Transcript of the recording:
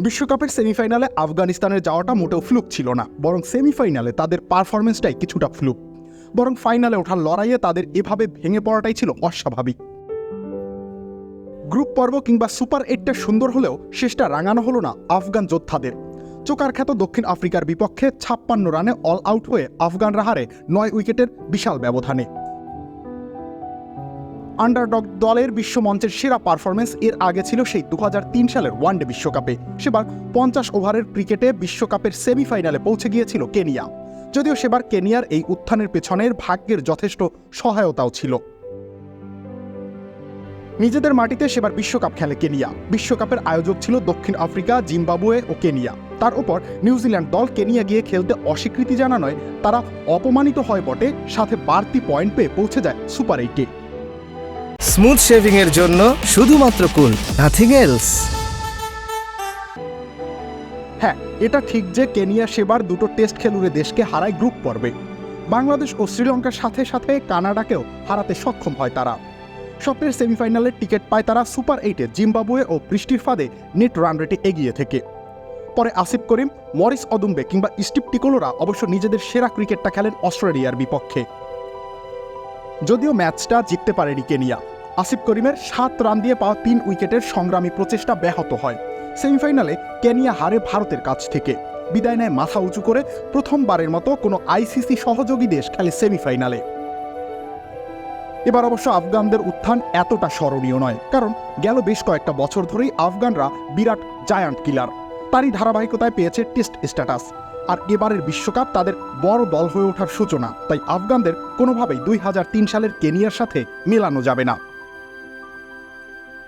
বিশ্বকাপের সেমিফাইনালে আফগানিস্তানের যাওয়াটা মোটেও ফ্লুক ছিল না, বরং সেমিফাইনালে তাদের পারফরমেন্সটাই কিছুটা ফ্লুক। বরং ফাইনালে ওঠার লড়াইয়ে তাদের এভাবে ভেঙে পড়াটাই ছিল অস্বাভাবিক। গ্রুপ পর্ব কিংবা সুপার এইটটা সুন্দর হলেও শেষটা রাঙানো হলো না আফগান যোদ্ধাদের। চোকার খ্যাত দক্ষিণ আফ্রিকার বিপক্ষে ছাপ্পান্ন রানে অল আউট হয়ে আফগানরা হারে নয় উইকেটের বিশাল ব্যবধানে। আন্ডারডগ দলের বিশ্বমঞ্চের সেরা পারফরমেন্স এর আগে ছিল সেই দু হাজার তিন সালের ওয়ানডে বিশ্বকাপে। সেবার পঞ্চাশ ওভারের ক্রিকেটে বিশ্বকাপের সেমিফাইনালে পৌঁছে গিয়েছিল কেনিয়া। যদিও সেবার কেনিয়ার এই উত্থানের পেছনের ভাগ্যের যথেষ্ট সহায়তাও ছিল। নিজেদের মাটিতে সেবার বিশ্বকাপ খেলে কেনিয়া। বিশ্বকাপের আয়োজক ছিল দক্ষিণ আফ্রিকা, জিম্বাবুয়ে ও কেনিয়া। তার উপর নিউজিল্যান্ড দল কেনিয়া গিয়ে খেলতে অস্বীকৃতি জানানোয় তারা অপমানিত হয় বটে, সাথে বাড়তি পয়েন্ট পেয়ে পৌঁছে যায় সুপার এইটে স্মুথ শেভিং এর জন্য শুধুমাত্র কুল নাথিং এলস হ্যাঁ এটা ঠিক যে কেনিয়া সেবার দুটো টেস্ট খেলুড়ে দেশকে হারায় গ্রুপ পর্বে। বাংলাদেশ ও শ্রীলঙ্কার সাথে সাথে কানাডাকেও হারাতে সক্ষম হয় তারা। স্বপ্নের সেমিফাইনালের টিকিট পায় তারা সুপার এইটে জিম্বাবুয়ে ও বৃষ্টির ফাঁদে নেট রান রেটে এগিয়ে থেকে। পরে আসিফ করিম, মরিস অদুম্বে কিংবা স্টিভ টিকোলোরা অবশ্য নিজেদের সেরা ক্রিকেটটা খেলেন অস্ট্রেলিয়ার বিপক্ষে। যদিও ম্যাচটা জিততে পারেনি কেনিয়া আসিফ করিমের সাত রান দিয়ে পাওয়া তিন উইকেটের সংগ্রামী প্রচেষ্টা ব্যাহত হয়। সেমিফাইনালে কেনিয়া হারে ভারতের কাছ থেকে। বিদায় নেয় মাথা উঁচু করে প্রথমবারের মতো কোনো আইসিসি সহযোগী দেশ খেলে সেমিফাইনালে। এবার অবশ্য আফগানদের উত্থান এতটা স্মরণীয় নয়, কারণ গেল বেশ কয়েকটা বছর ধরেই আফগানরা বিরাট জায়ান্ট কিলার। তারই ধারাবাহিকতায় পেয়েছে টেস্ট স্ট্যাটাস। আর এবারের বিশ্বকাপ তাদের বড় দল হয়ে ওঠার সূচনা, তাই আফগানদের কোনোভাবেই দুই হাজার তিন সালের কেনিয়ার সাথে মেলানো যাবে না।